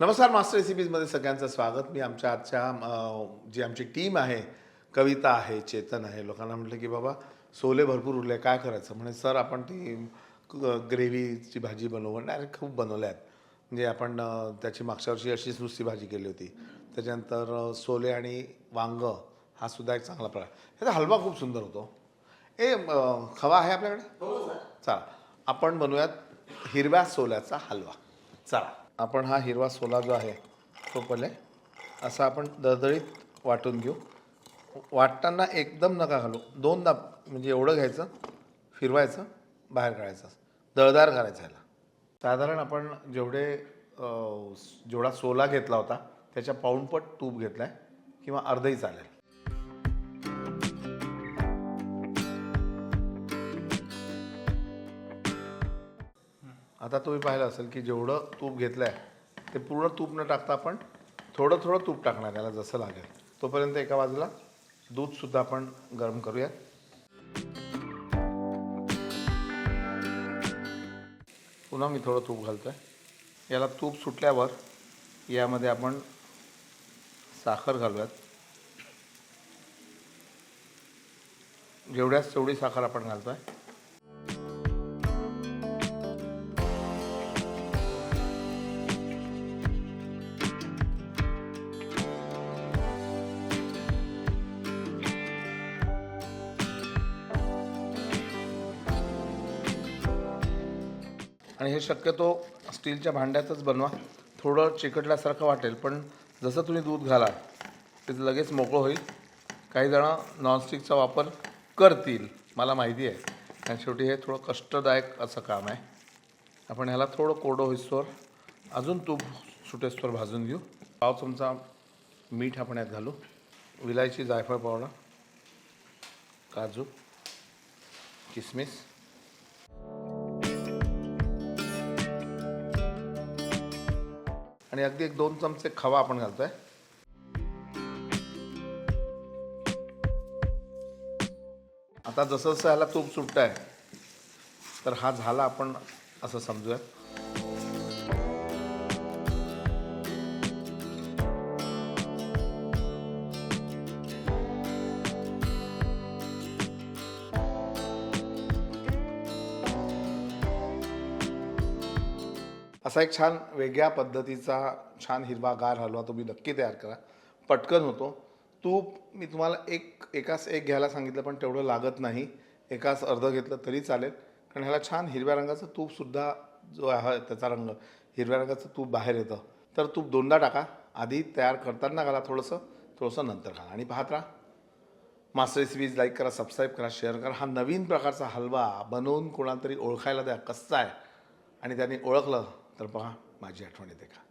नमस्कार मास्टर रेसिपीजमध्ये सगळ्यांचं स्वागत. मी आमच्या आजच्या जी आमची टीम आहे कविता आहे चेतन आहे. लोकांना म्हटलं की बाबा सोले भरपूर उरले काय करायचं? म्हणे सर आपण ती ग्रेव्हीची भाजी बनवू डायरेक्ट खूप बनवल्या आहेत. म्हणजे आपण त्याची मागच्या वर्षी अशीच नुसती भाजी केली होती. त्याच्यानंतर सोले आणि वांग हा सुद्धा एक चांगला प्रकार. ह्याचा हलवा खूप सुंदर होतो. ए खवा आहे आपल्याकडे? चला आपण बनवूयात हिरव्या सोल्याचा हलवा. चला. आपण हा हिरवा सोला जो आहे तो पहिले असा आपण दळदळीत वाटून घेऊ. वाटताना एकदम नका घालू. दोनदा म्हणजे एवढं घ्यायचं फिरवायचं बाहेर काढायचं. दळदार करायचं ह्याला. साधारण आपण जेवढे जेवढा सोला घेतला होता त्याच्या पाऊणपट तूप घेतला आहे किंवा अर्धही चालेल. आता तुम्ही पाहिलं असेल की जेवढं तूप घेतलं आहे ते पूर्ण तूप न टाकता आपण थोडं थोडं तूप टाकणार याला जसं लागेल. तोपर्यंत एका बाजूला दूधसुद्धा आपण गरम करूयात. पुन्हा मी थोडं तूप घालतो आहे याला तूप सुटल्यावर यामध्ये आपण साखर घालूयात. जेवढ्याच तेवढी साखर आपण घालतो आहे आणि हे शक्यतो स्टीलच्या भांड्यातच बनवा. थोडं चिकटल्यासारखं वाटेल पण जसं तुम्ही दूध घाला ते लगेच मोकळं होईल. काही जणं नॉनस्टिकचा वापर करतील मला माहिती आहे. आणि शेवटी हे थोडं कष्टदायक असं काम आहे. आपण ह्याला थोडं कोरडं होईस्तोवर अजून तूप सुटेस्तोवर भाजून घेऊ. पाव चमचा मीठ आपण यात घालू. विलायची जायफळ पावडर काजू किसमिस आणि अगदी एक दोन चमचे खवा आपण घालतोय. आता जसं जसं ह्याला तूप सुटत आहे तर हा झाला आपण असं समजूयात. असा एक छान वेगळ्या पद्धतीचा छान हिरवा गार हलवा तुम्ही नक्की तयार करा. पटकन होतो. तूप मी तुम्हाला एक एकाच एक घ्यायला सांगितलं पण तेवढं लागत नाही. एकाच अर्ध घेतलं तरी चालेल. कारण ह्याला छान हिरव्या रंगाचं तूपसुद्धा जो आहे त्याचा रंग हिरव्या रंगाचं तूप बाहेर येतं. तर तूप दोनदा टाका. आधी तयार करताना घाला थोडंसं थोडंसं नंतर घाला. आणि पाहत राहा. मास्टर रेसिपीज लाईक करा सबस्क्राईब करा शेअर करा. हा नवीन प्रकारचा हलवा बनवून कोणाला तरी ओळखायला द्या कसा आहे? आणि त्यांनी ओळखलं तर पहा माझी आठवण येते का?